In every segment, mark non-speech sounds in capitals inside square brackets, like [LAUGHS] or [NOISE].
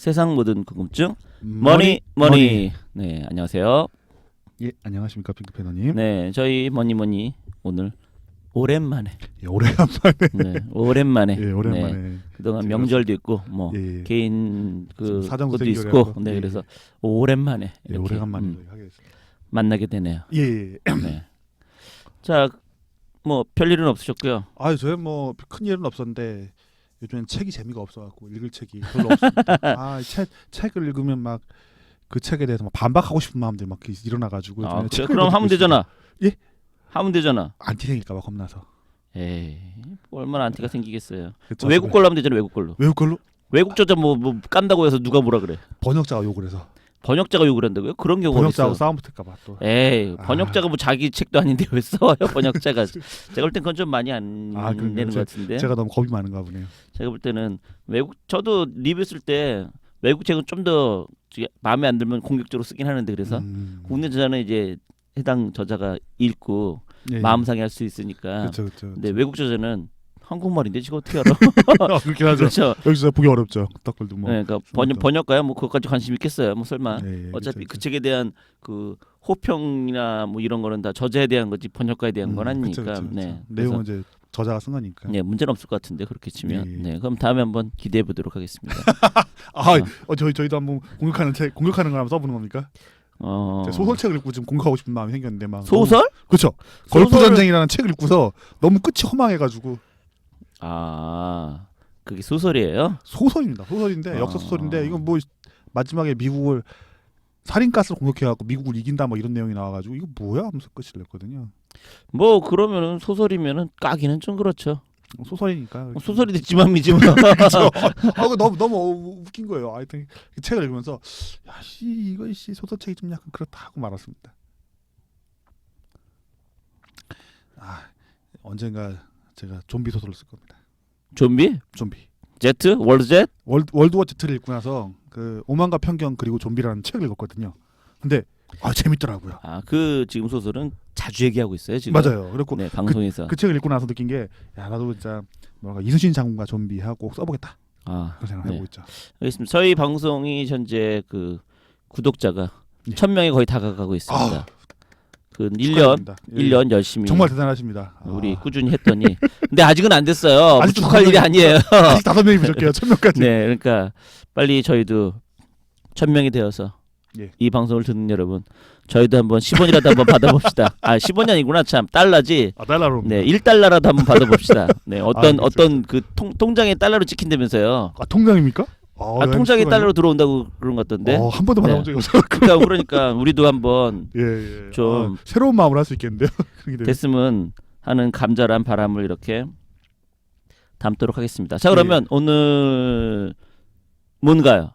세상 모든 궁금증 머니 머니. 네, 안녕하세요. 예 안녕하십니까 핑크 패너님. 네, 저희 머니 머니 오늘 오랜만에 예, 오래간만에. 네, 오랜만에 예 오랜만에. 네, 그동안 제가 명절도 있고 뭐 예, 예. 개인 그 지금 사정 것도 생겨서 있고 네, 예, 그래서 오랜만에 예, 오래간만에 음. 만나게 되네요. 예. 예. 네. 자, 뭐 별일은 없으셨고요. 아 저희 뭐큰 일은 없었는데 요즘엔 책이 재미가 없어갖고 읽을 책이 별로 없습니다. [LAUGHS] 아책 책을 읽으면 막 그 책에 대해서 막 반박하고 싶은 마음들이 막 일어나가지고 아, 요즘에 그래, 책을 그럼 못 하면 읽고 되잖아. 예? 하면 되잖아. 안티 생길까봐 겁나서. 에이, 얼마나 안티가 생기겠어요. 그쵸? 외국 걸로 하면 되잖아. 외국 걸로. 외국 걸로 외국 저자 뭐, 뭐 깐다고 해서 누가 뭐라 그래? 번역자가 욕을 해서 번역자가 욕을 한다고요? 그런 경우가 번역자하고 있어. 싸움 붙을까봐 또. 에이, 아. 번역자가 뭐 자기 책도 아닌데 [LAUGHS] 왜 써요? 번역자가. 제가 볼 땐 그건 좀 많이 안 아? 되는 제- 것 같은데. 제가 너무 겁이 많은가 보네요. 제가 볼 때는 외국 저도 리뷰 쓸 때 외국 책은 좀 더 마음에 안 들면 공격적으로 쓰긴 하는데 그래서 음. 국내 저자는 이제 해당 저자가 읽고 예, 마음 상해 할 수 있으니까. 그렇죠 그렇죠. 근데 외국 저자는 한국말인데 지금 어떻게 알아? [LAUGHS] 그렇긴 하죠. 그렇죠. 여기서 보기 어렵죠. 떡글도 뭐. 네, 그러니까 번역 번역가야 뭐 그것까지 관심 있겠어요. 뭐 설마. 예, 예, 어차피 그쵸, 그 그쵸. 책에 대한 그 호평이나 뭐 이런 거는 다 저자에 대한 거지 번역가에 대한 건 음, 아니니까. 그쵸, 그쵸, 그쵸. 네. 그래서 내용은 이제 저자가 쓴 거니까. 네, 문제는 없을 것 같은데 그렇게 치면. 예. 네. 그럼 다음에 한번 기대해 보도록 하겠습니다. [LAUGHS] 아, 어, 저희 저희도 한번 공격하는 책 공격하는 걸 한번 써보는 겁니까? 어. 제가 소설책을 읽고 좀 공격하고 싶은 마음이 생겼는데 막 소설? 그렇죠. 걸프 소설을- 전쟁이라는 책을 읽고서 너무 끝이 허망해가지고 아. 그게 소설이에요? 소설입니다. 소설인데 아. 역사 소설인데 이건 뭐 마지막에 미국을 살인가스로 공격해갖고 미국을 이긴다 뭐 이런 내용이 나와가지고 이거 뭐야 하면서 끝을 냈거든요. 뭐 그러면은 소설이면은 까기는 좀 그렇죠. 소설이니까. 뭐 소설이 됐지만이지 뭐. [LAUGHS] 그렇죠. 아, 이거 너무 너무 웃긴 거예요. 하여튼 그 책을 읽으면서 야씨 이거 씨 소설책이 좀 약간 그렇다 하고 말았습니다. 아 언젠가 제가 좀비 소설을 쓸 겁니다. 좀비? 좀비. 제트? 월드 젯? 월드 월드워 Z를 읽고 나서 그 오만과 편견 그리고 좀비라는 책을 읽었거든요. 근데 아 재밌더라고요. 아, 그 지금 소설은 자주 얘기하고 있어요, 지금. 맞아요. 그리고 네, 방송에서. 그 책을 읽고 나서 느낀 게 야 나도 진짜 뭐랄까 이순신 장군과 좀비 하고 써보겠다 아, 그런 생각 네. 해보고 있죠. 알겠습니다. 저희 방송이 현재 그 구독자가 예. 천 명에 거의 다가가고 있습니다. 아, 그 1년 축하드립니다. 예. 1년 열심히 정말 대단하십니다. 우리 아, 꾸준히 했더니 근데 아직은 안 됐어요. 뭐 아직도 축하할 다섯 일이 명이- 아니에요. 아직 다섯 명이 부족해요. 천 명까지. [LAUGHS] 네, 그러니까 빨리 저희도 천 명이 되어서 예. 이 방송을 듣는 여러분 저희도 한번 10원이라도 한번 받아봅시다. [LAUGHS] 아 10원이 아니구나 참 달러지. 아 달러로. 네, 1달러라도 한번 받아봅시다. 네, [LAUGHS] 어떤 아, 그렇죠, 어떤 그 통, 통장에 달러로 찍힌다면서요. 아 통장입니까? 아, 통장에 달러로 들어온다고 그런 것 같던데. 어, 한 번도 받아본 네. 적이 없어. 그러니까 그러니까 우리도 한번 [LAUGHS] 예, 예. 좀 아, 새로운 마음을 할수 있겠는데요. [LAUGHS] 되면. 됐으면 하는 감절한 바람을 이렇게 담도록 하겠습니다. 자 예. 그러면 오늘 뭔가요?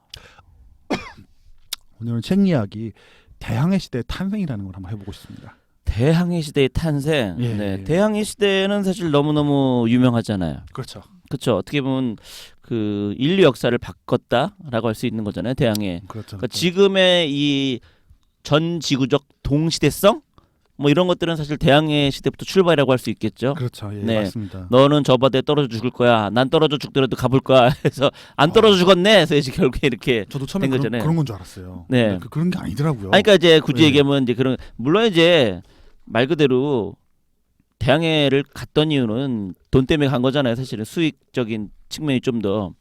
[COUGHS] 오늘은 책 이야기 대항해 시대 탄생이라는 걸 한번 해보고 싶습니다. 대항해 시대의 탄생. 예, 네, 예. 대항해 시대는 사실 너무 너무 유명하잖아요. 그렇죠. 그렇죠. 어떻게 보면 그 인류 역사를 바꿨다라고 할 수 있는 거잖아요. 대항해. 그렇죠. 그러니까 지금의 이 전 지구적 동시대성 뭐 이런 것들은 사실 대항해 시대부터 출발이라고 할 수 있겠죠. 그렇죠. 예, 네. 맞습니다. 너는 저 바다에 떨어져 죽을 거야. 난 떨어져 죽더라도 가볼 거야. [LAUGHS] 해서 안 떨어져 죽었네. 그래서 이제 결국에 이렇게. 저도 처음에 된 그런, 거잖아요. 그런 건 줄 알았어요. 네. 그, 그런 게 아니더라고요. 아니, 그러니까 이제 굳이 네. 얘기하면 이제 그런 물론 이제 말 그대로 대항해를 갔던 이유는 돈 때문에 간 거잖아요. 사실은 수익적인 측면이 좀 더.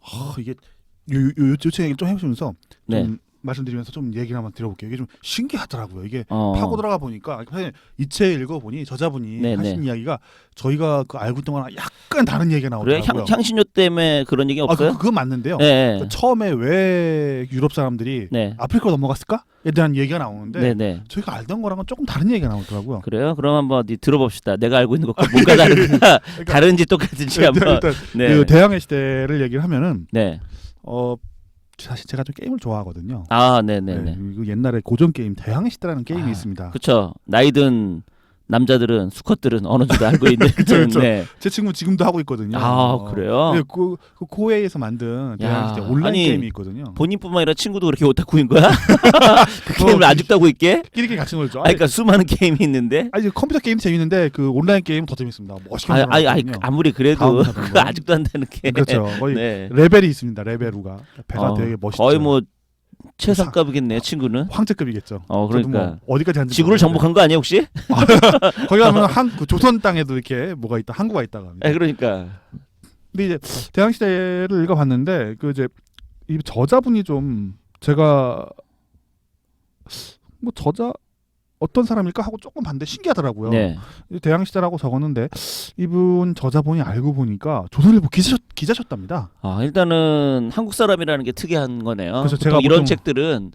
아, 이게 요, 요, 요, 요 얘기 좀 해보시면서 네. 좀 말씀드리면서 좀 얘기를 한번 드려볼게요. 이게 좀 신기하더라고요. 이게 어. 파고 들어가 보니까 사실 이 책 읽어보니 저자분이 네, 하신 네. 이야기가 저희가 그 알고 있던 거랑 약간 다른 얘기가 그래 나오더라고요. 향, 향신료 때문에 그런 얘기 아, 없어요? 그, 그건 맞는데요. 네. 그 처음에 왜 유럽 사람들이 네. 아프리카로 넘어갔을까에 대한 얘기가 나오는데 네, 네. 저희가 알던 거랑은 조금 다른 얘기가 나오더라고요. 그래요? 그럼 한번 어디 들어봅시다. 내가 알고 있는 것과 뭔가 [LAUGHS] 다른가 다른지 똑같은지 일단, [LAUGHS] 한번. 일단 네. 그 대항해 시대를 얘기를 하면은 네. 어 사실 제가 좀 게임을 좋아하거든요. 아, 네, 네, 네, 네. 그 옛날에 고전 게임 대항해 시대라는 게임이 아, 있습니다. 그렇죠. 나이든 남자들은 수컷들은 어느 정도 알고 [LAUGHS] 있는 그쵸. 네. 제 친구 지금도 하고 있거든요. 아 어. 그래요? 네, 그, 그 코웨이에서 만든 대학 온라인 아니, 게임이 있거든요. 본인뿐만 아니라 친구도 그렇게 오타쿠인 거야? [LAUGHS] 그 게임을 어, 아직도 하고 있게? 끼리끼리 같이 놀죠. 아 그러니까 수많은 게임이 있는데. 아니 컴퓨터 게임 재밌는데 그 온라인 게임 더 재밌습니다. 멋있게 아, 아니, 아니. 아무리 그래도. [LAUGHS] 아직도 한다는 게. 그렇죠. 거의 네. 레벨이 있습니다. 레벨 우가 배가 어, 되게 멋있죠. 거의 뭐 최상급이겠네요, 친구는. 황제급이겠죠. 어 그러니까 뭐 어디까지 한지 지구를 모르겠는데. 정복한 거 아니에요 혹시? [LAUGHS] 거기 가면 [LAUGHS] 한 그 조선 땅에도 이렇게 뭐가 있다 항구가 있다가. 아 그러니까. 근데 이제 대항 시대를 읽어봤는데 그 이제 이 저자분이 좀 제가 뭐 저자 어떤 사람일까 하고 조금 봤는데 신기하더라고요. 네. 대항 시대라고 적었는데 이분 저자분이 알고 보니까 조선일보 기자셨, 기자셨답니다. 아 일단은 한국 사람이라는 게 특이한 거네요. 그래서 제가 이런 보통- 책들은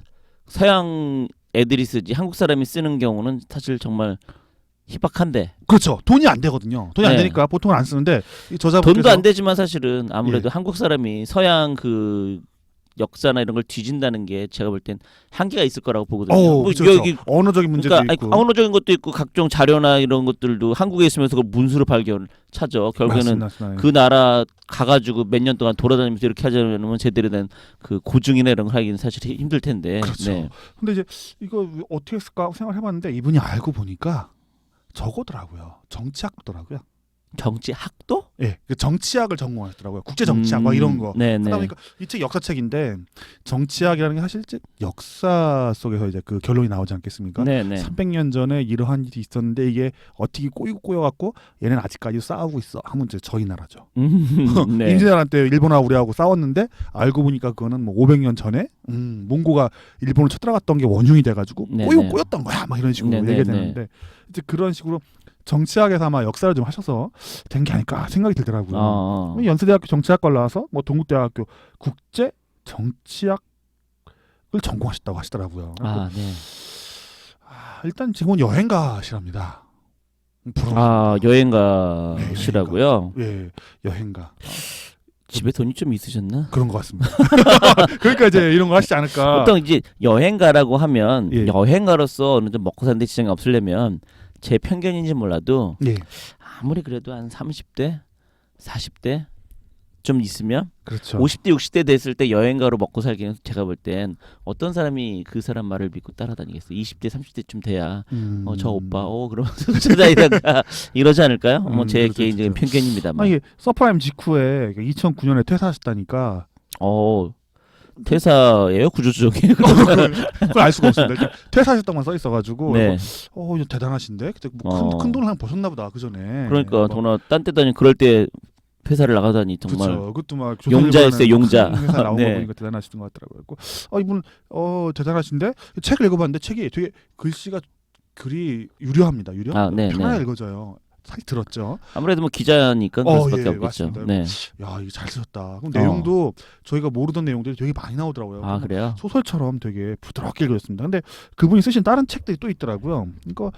서양 애들이 쓰지 한국 사람이 쓰는 경우는 사실 정말 희박한데 그렇죠. 돈이 안 되거든요. 돈이 안 네. 되니까 보통은 안 쓰는데 이 저자분께서 돈도 안 되지만 사실은 아무래도 예. 한국 사람이 서양 그 역사나 이런 걸 뒤진다는 게 제가 볼 땐 한계가 있을 거라고 보거든요. 어, 뭐 그렇죠, 여기 그렇죠. 언어적인 문제도 그러니까 아니, 있고 언어적인 것도 있고 각종 자료나 이런 것들도 한국에 있으면서 그 문수를 발견 찾아 결국에는 맞습니다. 그 나라 가가지고 몇 년 동안 돌아다니면서 이렇게 하자면 제대로 된 그 고증이나 이런 걸 하기는 사실 힘들 텐데. 그렇죠. 네. 근데 이제 이거 어떻게 했을까 생각을 해봤는데 이분이 알고 보니까 저거더라고요. 정치학더라고요. 정치 학도? 예, 그 정치학을 전공하셨더라고요. 국제 정치학 막 이런 거. 네, 네. 하다 보니까 이 책 역사책인데 정치학이라는 게 사실 역사 속에서 이제 그 결론이 나오지 않겠습니까? 네, 네. 300년 전에 이러한 일이 있었는데 이게 어떻게 꼬이고 꼬여갖고 얘는 아직까지 싸우고 있어. 하면 이제 저희 나라죠. [LAUGHS] 음, [LAUGHS] 네. 임진왜란 때 일본하고 우리하고 싸웠는데 알고 보니까 그거는 뭐 500년 전에 음, 몽고가 일본을 쳐들어갔던 게 원흉이 돼가지고 네, 꼬이고 네. 꼬였던 거야. 막 이런 식으로 네, 네, 얘기가 되는데 이제 그런 식으로 정치학에서 아마 역사를 좀 하셔서 된 게 아닐까 생각이 들더라고요. 어, 어. 연세대학교 정치학과를 나와서 뭐 동국대학교 국제 정치학을 전공하셨다고 하시더라고요. 아, 네. 아, 일단 지금은 여행가시랍니다. 부러워. 아, 네, 여행가시라고요. 예, 여행가 집에 돈이 좀 있으셨나? 그런 것 같습니다. [LAUGHS] 그러니까 이제 이런 거 하시지 않을까. 보통 이제 여행가라고 하면 예. 여행가로서 어느 정도 먹고 사는데 지장이 없으려면 제 편견인지 몰라도 예, 아무리 그래도 한 30대, 40대 좀 있으면 그렇죠. 50대, 60대 됐을 때 여행가로 먹고 살기는 제가 볼 땐 어떤 사람이 그 사람 말을 믿고 따라다니겠어요. 20대, 30대쯤 돼야 음. 어, 저 오빠 어 그러면서 [LAUGHS] 찾아다니다가 이러지 않을까요? 뭐 음, 제 그렇죠, 개인적인 그렇죠. 편견입니다만. 아 이게 서프라임 직후에 2009년에 퇴사하셨다니까 어 퇴사예요 구조조정이 그걸, [LAUGHS] 그걸 알 수가 없습니다. 일단 퇴사하셨다고만 써 있어가지고 네. 어 이거 대단하신데 그때 뭐 큰 어. 큰 돈을 한 버셨나 보다 그 전에. 그러니까 돈을 딴 데다니 그럴 때 회사를 나가다니 정말 그렇죠. 그것도 막 용자였어요, 용자. 큰 회사 나온 [LAUGHS] 네. 거 보니까 대단하신 것 같더라고요. 그래서 어 이분 어 대단하신데 책을 읽어봤는데 책이 되게 글씨가 글이 유려합니다. 유려. 아, 네, 편하게 네. 읽어져요. 사실 들었죠. 아무래도 뭐 기자니까 그럴 어, 수밖에 예, 없겠죠. 맞습니다. 네. 야 이거 잘 쓰셨다. 그럼 어. 내용도 저희가 모르던 내용들이 되게 많이 나오더라고요. 아뭐 그래요? 소설처럼 되게 부드럽게 읽어졌습니다. 근데 그분이 쓰신 다른 책들이 또 있더라고요. 이거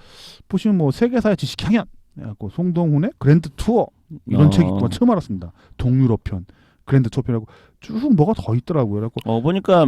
보시면 뭐 세계사의 지식 향연, 그래갖고 송동훈의 그랜드 투어 이런 어. 책이 있고 처음 알았습니다. 동유럽 편, 그랜드 투어 편이라고 쭉 뭐가 더 있더라고요. 그래갖고 어 보니까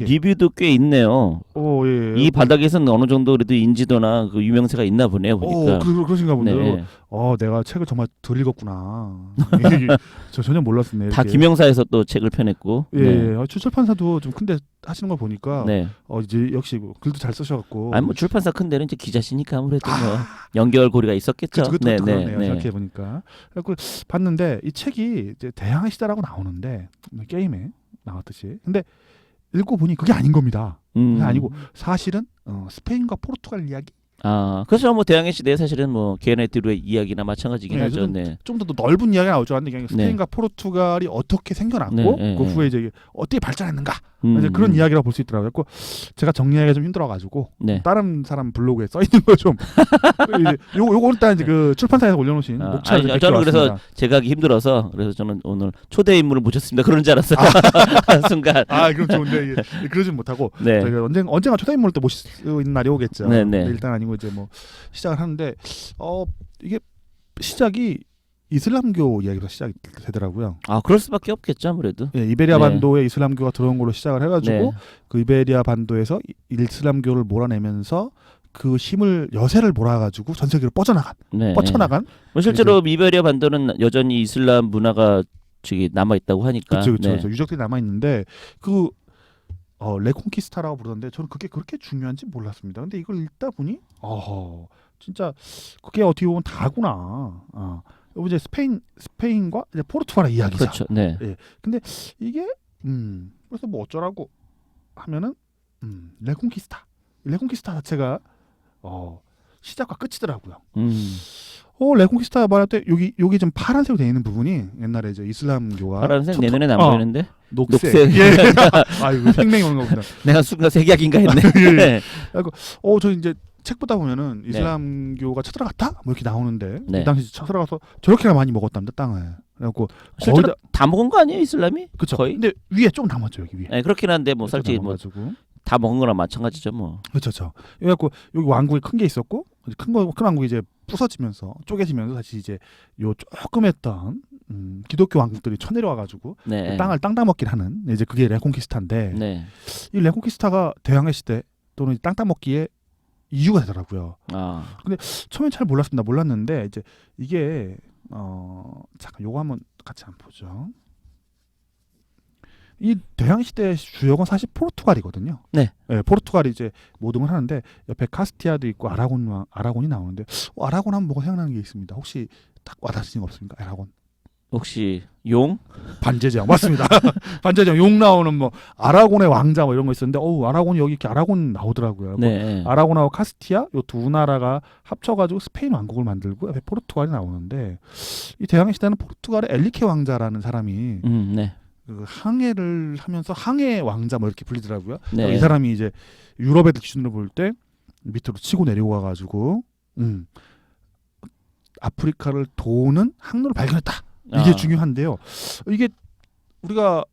예. 리뷰도 꽤 있네요. 어 예. 이 바닥에서는 어느 정도 그래도 인지도나 그 유명세가 있나 보네요. 보니까. 어, 그, 그러신가 본데요. 네. 어, 내가 책을 정말 덜 읽었구나. [LAUGHS] 저 전혀 몰랐네. 다 이렇게. 김영사에서 또 책을 펴냈고. 예, 네. 예. 어, 출판사도 좀 큰데 하시는 걸 보니까 네. 어 이제 역시 뭐 글도 잘 쓰셔갖고 아니 뭐 출판사 큰 데는 이제 기자시니까 아무래도 뭐 아, 연결 고리가 있었겠죠. 그, 그것도 네. 네, 네. 생각해 보니까. 그래고 봤는데 이 책이 이제 대항해 시대라고 나오는데 게임에 나왔듯이. 근데 읽고 보니 그게 아닌 겁니다. 음. 그게 아니고 사실은 어, 스페인과 포르투갈 이야기 아, 그래서 뭐 대항해 시대 사실은 뭐 게네티루의 이야기나 마찬가지긴 네, 하죠. 네. 좀더 넓은 이야기가 줄 알았는데 그냥 스페인과 포르투갈이 어떻게 생겨났고 네, 네, 그 네. 후에 이제 어떻게 발전했는가 음. 이제 그런 이야기라고 볼 수 있더라고요. 그래서 제가 정리하기가 좀 힘들어가지고 네. 다른 사람 블로그에 써 있는 거좀 [LAUGHS] 이제 요거 요거 일단 이제 그 출판사에서 올려놓으신 아, 목차를 아니, 좀 저는 그래서. 제가 하기 힘들어서 그래서 저는 오늘 초대 인물을 모셨습니다. 그런 줄 알았어요. [LAUGHS] 순간. 아 그럼 좋은데 예, 그러진 못하고 네. 저희가 언젠 언젠가 초대 인물을 또 모실 수 있는 날이 오겠죠. 네, 네. 일단 아니고 이제 뭐 시작을 하는데 어 이게 시작이 이슬람교 이야기로 시작이 되더라고요. 아, 그럴 수밖에 없겠죠, 아무래도. 예, 이베리아 네. 반도에 이슬람교가 들어온 걸로 시작을 해가지고 네. 그 이베리아 반도에서 이- 이슬람교를 몰아내면서 그 힘을 여세를 몰아가지고 전 세계로 뻗어나간 네. 뻗쳐나간 뭐 실제로 이베리아 반도는 여전히 이슬람 문화가 저기 남아 있다고 하니까. 그렇죠 그렇죠 네. 유적들이 남아 있는데 그 어, 레콘키스타라고 부르던데 저는 그게 그렇게 중요한지 몰랐습니다. 근데 이걸 읽다 보니 어허 진짜 그게 어떻게 보면 다구나. 어. 이제 스페인 스페인과 이제 포르투갈의 이야기죠. 그렇죠. 네. 이게 음 그래서 뭐 어쩌라고 하면은 음 레콘키스타 레콘키스타 자체가 어 시작과 끝이더라고요. 음. 어 레콘키스타 말할 때 여기 여기 좀 파란색으로 되어 있는 부분이 옛날에 이제 이슬람교가 파란색 첫- 내 눈에 안 어, 보이는데 녹색, 녹색. 예 [LAUGHS] 아이고 생명이 오는 거구나. 내가 순간 색약인가 했네. 예, 예. 네. 어저 이제 책 보다 보면은 이슬람교가 쳐들어갔다 뭐 이렇게 나오는데 네. 이 당시 쳐들어가서 저렇게나 많이 먹었답니다 땅을. 그래갖고 거의 실제로 다 다 먹은 거 아니에요 이슬람이? 그쵸. 거의? 근데 위에 좀 남았죠 여기 위에. 네, 그렇긴 한데 뭐 솔직히 뭐다고 먹은 거랑 마찬가지죠 뭐. 그렇죠, 그렇죠. 그래갖고 여기 왕국이 큰 게 있었고 큰거 큰 왕국이 이제 부서지면서 쪼개지면서 다시 이제 요 조금 했던 음, 기독교 왕국들이 쳐내려와가지고 네. 땅을 땅 따먹기를 하는 이제 그게 레콘키스타인데 네. 이 레콘키스타가 대항해 시대 또는 땅 따먹기에 이유가 되더라고요. 아. 처음엔 잘 몰랐습니다. 몰랐는데 이제 이게 어 잠깐 요거 한번 같이 한번 보죠. 이 대항 시대 주역은 사실 포르투갈이거든요. 네. 포르투갈이 이제 모동을 하는데 옆에 카스티아도 있고 아라곤 왕- 아라곤이 나오는데 어, 아라곤 하면 뭐가 생각나는 게 있습니다. 혹시 딱 와닿으시는 거 없습니까? 아라곤 혹시 용? 반제장 맞습니다. [LAUGHS] 반제장 용 나오는 뭐 아라곤의 왕자 뭐 이런 거 있었는데 어우 아라곤이 여기 이렇게 아라곤 나오더라고요. 뭐 네. 아라곤하고 카스티아 요 두 나라가 합쳐가지고 스페인 왕국을 만들고 옆에 포르투갈이 나오는데 이 대항해 시대는 포르투갈의 엘리케 왕자라는 사람이 음, 네. 그 항해를 하면서 항해 왕자 뭐 이렇게 불리더라고요. 네. 이 사람이 이제 유럽 애들 기준으로 볼 때 밑으로 치고 내려와 가지고 음 아프리카를 도는 항로를 발견했다. 이게 아. 중요한데요. 이게 우리가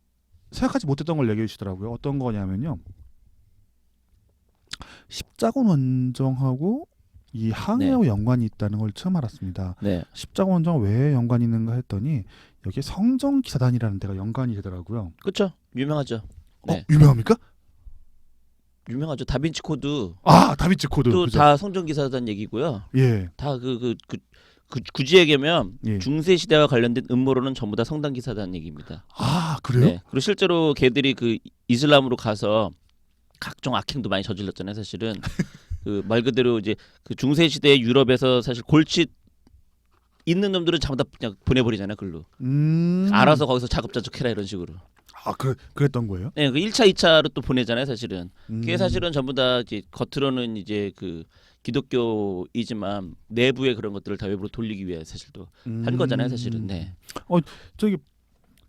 생각하지 못했던 걸 얘기해 주시더라고요. 어떤 거냐면요. 십자군 원정하고 이 항해와 연관이 있다는 걸 처음 알았습니다. 네. 십자군 원정 왜 연관이 있는가 했더니 여기에 성정 기사단이라는 데가 연관이 되더라고요. 그렇죠. 유명하죠. 네. 어, 유명합니까? 유명하죠. 다빈치 코드. 아 다비치 코드. 또 그죠? 다 성전 기사단 얘기고요. 예. 다 그 그 그 그, 굳이 얘기하면 예. 중세 시대와 관련된 음모론은 전부 다 성당 기사단 얘기입니다. 아 그래요? 네. 그리고 실제로 걔들이 그 이슬람으로 가서 각종 악행도 많이 저질렀잖아요. 사실은 [LAUGHS] 그 말 그대로 이제 그 중세 시대 유럽에서 사실 골칫 있는 놈들은 전부 다 그냥 보내버리잖아요. 글로 음. 알아서 거기서 작업자족해라 이런 식으로. 아 그, 그랬던 거예요? 네, 그 1차, 2차로 또 보내잖아요, 사실은. 그게 음. 사실은 전부 다 이제 겉으로는 이제 그 기독교이지만 내부의 그런 것들을 다 외부로 돌리기 위해 사실 또한 음. 거잖아요, 사실은. 네. 저기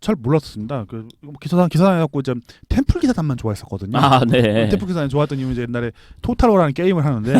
잘 몰랐습니다. 그 기사단 기사단 해갖고 이제 템플 기사단만 좋아했었거든요. 아, 네. 템플 기사단 좋아했던 이유는 이제 옛날에 토탈워라는 게임을 하는데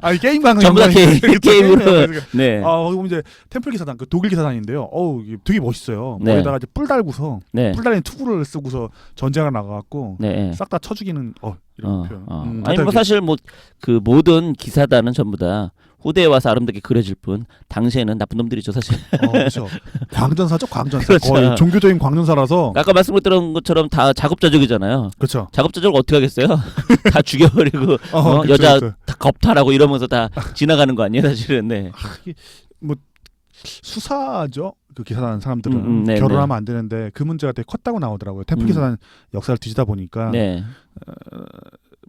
아니 게임방은 전부 다 게임- [LAUGHS] 게임으로. 네. 아 거기 보면 이제 템플 기사단 그 독일 기사단인데요. 어우 되게 멋있어요. 네. 머리다가 이제 뿔 달고서 네. 뿔 달린 투구를 쓰고서 전쟁을 나가갖고 네. 싹다 쳐 죽이는 어 이런 어, 표현. 어. 음, 아니 뭐 사실 뭐 그 모든 기사단은 전부 다 후대에 와서 아름답게 그려질 뿐 당시에는 나쁜 놈들이죠 사실. 어, 그렇죠. [LAUGHS] 광전사죠, 광전사. 그렇죠. 거의 종교적인 광전사라서. 아까 말씀드린 것처럼 다 작업자족이잖아요. 그렇죠. 작업자족 어떻게 하겠어요? [LAUGHS] 다 죽여버리고 [LAUGHS] 어, 어, 그렇죠, 여자 그렇죠. 다 겁탈하고 이러면서 다 지나가는 거 아니에요 사실은. 네. 아, 이게 뭐 수사죠. 그 기사단 사람들은 음, 음, 네, 결혼하면 안 되는데 그 문제가 되게 컸다고 나오더라고요. 템플 음. 기사단 역사를 뒤지다 보니까 네.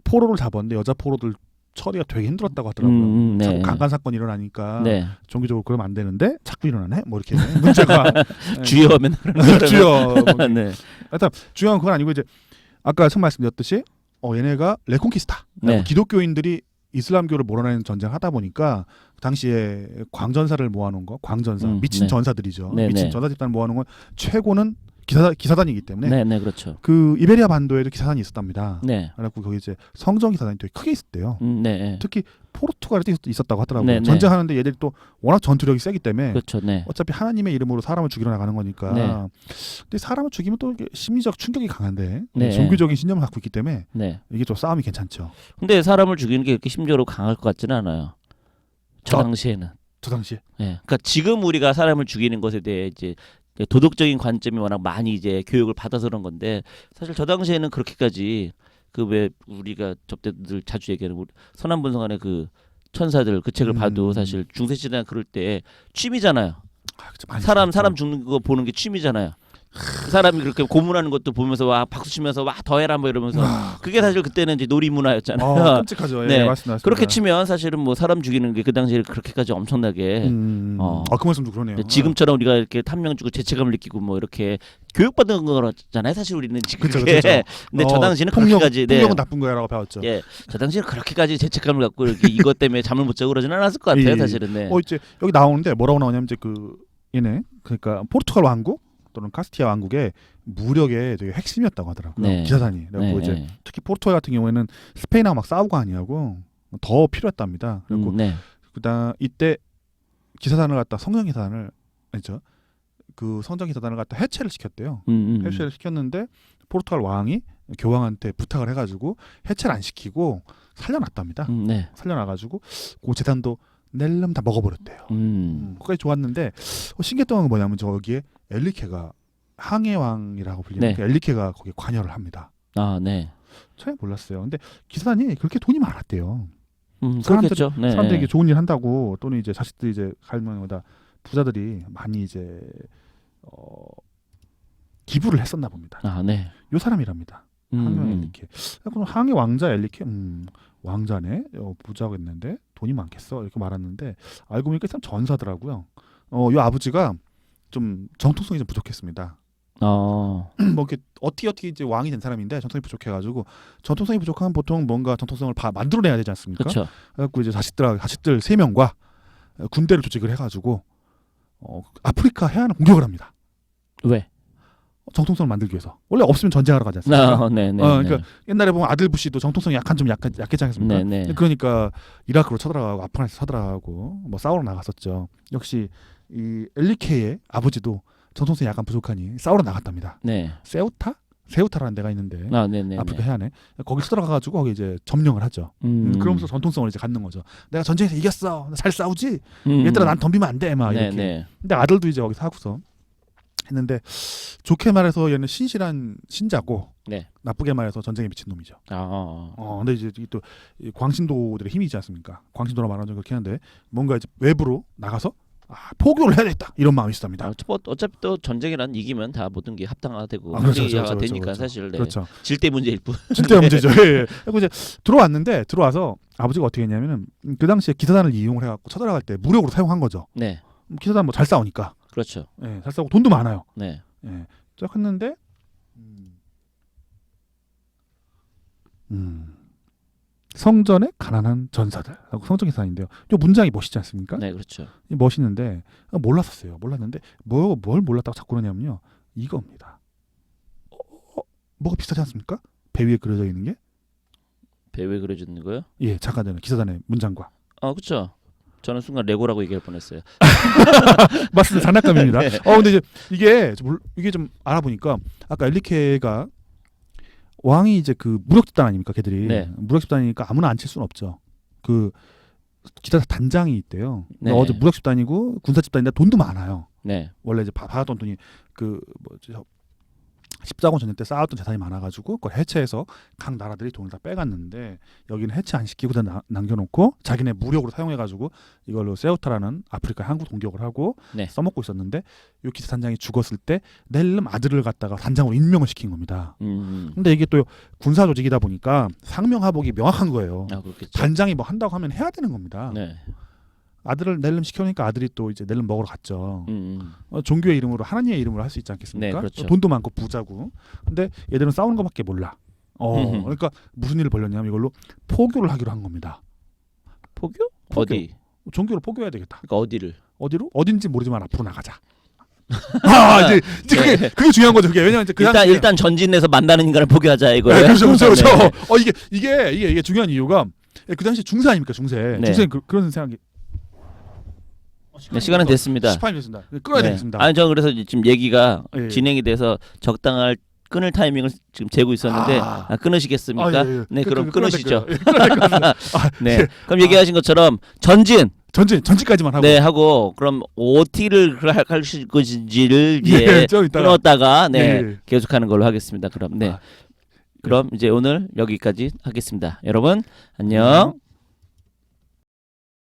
포로를 잡았는데 여자 포로들 처리가 되게 힘들었다고 하더라고요. 음, 음, 네. 자꾸 강간 사건이 일어나니까 네. 종교적으로 그러면 안 되는데 자꾸 일어나네. 뭐 이렇게 [LAUGHS] 문제가 주여 맨날 주여. 뭐 네. [LAUGHS] 중요한 건 아니고 이제 아까 처음 말씀드렸듯이 어 얘네가 레콘키스타 네. 기독교인들이 이슬람교를 몰아내는 전쟁을 하다 보니까 그 당시에 광전사를 모아놓은 거 광전사 음, 미친 네. 전사들이죠 네, 미친 네. 전사 집단 모아놓은 건 최고는 기사 기사단이기 때문에 네, 네, 그렇죠. 그 이베리아 반도에도 기사단이 있었답니다. 네. 그래갖고 거기 이제 성정 기사단이 되게 크게 있었대요. 음, 네. 네. 특히 포르투갈에도 있- 있었다고 하더라고요. 네, 네. 전쟁하는데 얘들이 또 워낙 전투력이 세기 때문에 그렇죠. 네. 어차피 하나님의 이름으로 사람을 죽이러 나가는 거니까. 네. 근데 사람을 죽이면 또 심리적 충격이 강한데 네. 종교적인 신념을 갖고 있기 때문에 네. 이게 좀 싸움이 괜찮죠. 근데 사람을 죽이는 게 그렇게 심적으로 강할 것 같지는 않아요. 저 저- 당시에는. 저 당시에. 예. 그러니까 지금 우리가 사람을 죽이는 것에 대해 이제 도덕적인 관점이 워낙 많이 이제 교육을 받아서 그런 건데 사실 저 당시에는 그렇게까지 그 왜 우리가 접대들 자주 얘기하는 우리 서남분성안의 그 천사들 그 책을 음. 봐도 사실 중세 시대 그럴 때 취미잖아요. 아, 사람 죽었죠. 사람 죽는 거 보는 게 취미잖아요. 그 사람이 그렇게 고문하는 것도 보면서 와 박수 치면서 와 더해라 뭐 이러면서 아, 그게 사실 그때는 이제 놀이 문화였잖아요. 어, 끔찍하죠. 예, 네. 맞습니다. 그렇게 치면 사실은 뭐 사람 죽이는 게 그 당시에 그렇게까지 엄청나게 음, 어. 아, 그 말씀도 그러네요. 지금처럼 우리가 이렇게 탐명 주고 죄책감을 느끼고 뭐 이렇게 교육받은 거잖아요. 사실 우리는 지금 그쵸, 그게. 그쵸. 근데 어, 저 당시는 폭력, 그렇게까지 네. 폭력은 나쁜 거야라고 배웠죠. 예, 저 당시에 그렇게까지 죄책감을 갖고 이렇게 이것 때문에 잠을 못 자고 그러지는 않았을 것 같아요. 예, 예. 사실은 네. 어 이제 여기 나오는데 뭐라고 나오냐면 이제 그 얘네 그러니까 포르투갈 왕국 또는 카스티아 왕국의 무력의 되게 핵심이었다고 하더라고요. 네. 기사단이. 그리고 네, 이제 네. 특히 포르투갈 같은 경우에는 스페인하고 막 싸우고 아니하고 더 필요했답니다. 그리고 음, 네. 그다음 이때 기사단을 갖다 성전 기사단을 아니죠. 그 성전 기사단을 갖다 해체를 시켰대요. 음, 음, 해체를 시켰는데 포르투갈 왕이 교황한테 부탁을 해가지고 해체를 안 시키고 살려놨답니다. 음, 네. 살려놔가지고 그 재단도 낼름 다 먹어버렸대요. 음. 음, 그까지 좋았는데 어, 신기했던 건 뭐냐면 저기에 엘리케가 항해 왕이라고 불리는 네. 그 엘리케가 거기에 관여를 합니다. 아, 네. 처음에 몰랐어요. 근데 기사단이 그렇게 돈이 많았대요. 음, 사람들이- 그렇겠죠. 네. 사람들이 좋은 일 한다고 또는 이제 자식들이 이제 갈면마다 부자들이 많이 이제 어, 기부를 했었나 봅니다. 아, 네. 요 사람이랍니다. 음, 항해 음. 엘리케. 그럼 항해 왕자 엘리케, 음, 왕자네, 어, 부자겠는데 돈이 많겠어 이렇게 말았는데 알고 보니까 참 전사더라고요. 어, 요 아버지가 좀 정통성이 좀 부족했습니다. 어. [CLEARS THROAT] 뭐 이렇게 어떻게 어떻게 이제 왕이 된 사람인데 정통성이 부족해가지고 정통성이 부족하면 보통 뭔가 정통성을 바, 만들어내야 되지 않습니까? 그래갖고 이제 자식들 자식들 세 명과 군대를 조직을 해가지고 어, 아프리카 해안을 공격을 합니다. 왜? 정통성을 만들기 위해서 원래 없으면 전쟁하러 가지 않습니까? 아, 네, 네. 어, 네. 그러니까 옛날에 보면 아들 부시도 정통성이 약한 좀 약한 약했지 않습니까? 네, 네. 그러니까 이라크로 쳐들어가고 아프가니스탄 쳐들어가고 뭐 싸우러 나갔었죠. 역시 이 엘리케의 아버지도 정통성이 약간 부족하니 싸우러 나갔답니다. 네. 세우타? 세우타라는 데가 있는데 아, 네, 네. 아프리카 해안에 거기 쳐들어가가지고 거기 이제 점령을 하죠. 음. 음, 그러면서 전통성을 이제 갖는 거죠. 내가 전쟁에서 이겼어. 잘 싸우지. 음. 얘들아 난 덤비면 안 돼. 막 네, 이렇게. 네. 근데 아들도 이제 거기서 하고서 했는데 좋게 말해서 얘는 신실한 신자고 네. 나쁘게 말해서 전쟁에 미친 놈이죠. 아, 어. 어, 근데 이제 또이 광신도들의 힘이 있지 않습니까? 광신도라 말하는 좀 그렇긴 한데 뭔가 이제 외부로 나가서 아, 포교를 해야 되겠다 이런 마음이 있습니다. 아, 뭐 어차피 또 전쟁이란 이기면 다 모든 게 합당화되고 아, 그렇죠, 그렇죠, 그렇죠, 되니까 그렇죠. 사실 네. 그렇죠. 질대 문제일 뿐. [LAUGHS] 진짜 문제죠. 예, 예. 그리고 이제 들어왔는데 들어와서 아버지가 어떻게 했냐면은 그 당시에 기사단을 이용을 해갖고 쳐들어갈 때 무력으로 사용한 거죠. 네. 음, 기사단 뭐 잘 싸우니까, 그렇죠. 예, 잘 싸우고 돈도 많아요. 네. 예. 쫙 했는데 음. 성전의 가난한 전사들하고 성전 기사인데요. 이 문장이 멋있지 않습니까? 네, 그렇죠. 이 멋있는데 아, 몰랐었어요. 몰랐는데 뭐, 뭘 몰랐다고 자꾸 그러냐면요. 이겁니다. 어, 어, 뭐가 비슷하지 않습니까? 배 위에 그려져 있는 게 배왜 그려주는 거요? 예, 작가들은 기사단의 문장과 아, 그렇죠. 저는 순간 레고라고 얘기할 뻔했어요. [LAUGHS] 맞습니다. 장난감입니다. 네. 어 근데 이제 이게 좀 몰- 이게 좀 알아보니까 아까 엘리케가 왕이 이제 그 무력 집단 아닙니까? 걔들이 네. 무력 집단이니까 아무나 안 칠 수는 없죠. 그 기타 단장이 있대요. 네. 어제 무력 집단이고 군사 집단인데 돈도 많아요. 네. 원래 이제 받- 받았던 돈이 그 뭐지 십자군 전쟁 때 쌓았던 재산이 많아가지고 그걸 해체해서 각 나라들이 돈을 다 빼갔는데 여기는 해체 안 시키고 다 나- 남겨놓고 자기네 무력으로 사용해가지고 이걸로 세우타라는 아프리카 항구 공격을 하고 네. 써먹고 있었는데 요 기사 단장이 죽었을 때 낼름 아들을 갖다가 단장으로 임명을 시킨 겁니다. 음. 근데 이게 또 군사 조직이다 보니까 상명하복이 명확한 거예요. 아. 단장이 뭐 한다고 하면 해야 되는 겁니다. 네. 아들을 낼름 시켜놓으니까 아들이 또 이제 낼름 먹으러 갔죠. 음. 음. 어, 종교의 이름으로 하나님의 이름으로 할 수 있지 않겠습니까? 네, 그렇죠. 돈도 많고 부자고. 근데 얘들은 싸우는 것밖에 몰라. 어, 음흠. 그러니까 무슨 일을 벌렸냐면 이걸로 포교를 하기로 한 겁니다. 포교? 포교. 어디? 종교를 포교해야 되겠다. 그러니까 어디를? 어디로? 어딘지 모르지만 앞으로 나가자. [LAUGHS] 아, 이제, 이제 그게 그게 중요한 거죠. 그게 왜냐면 이제 그 네. 일단 당시에- 일단 전진에서 만나는 인간을 포기하자 이거예요. 네, 그렇죠, 그렇죠, 그렇죠. 네. 어 이게 이게 이게 이게 중요한 이유가 그 당시 중세 아닙니까 중세. 네. 중세 그, 그런 생각이. 네, 시간은 됐습니다. 18분 됐습니다. 끊어야 네. 되겠습니다. 아니 저 그래서 지금 얘기가 예, 예. 진행이 돼서 적당할 끊을 타이밍을 지금 재고 있었는데 아. 아, 끊으시겠습니까? 아, 예, 예. 네, 그, 그럼 그, 끊으시죠. 예, 끊어야 될것 같습니다. 아, 네. 예. 그럼 얘기하신 것처럼 전진 전진 전진까지만 하고. 네 하고 그럼 OT를 할 것인지를 예, 이제 좀 이따가. 끊었다가 네 예, 예. 계속하는 걸로 하겠습니다. 그럼 네. 아, 그럼 이제 오늘 여기까지 하겠습니다. 여러분 안녕. 안녕.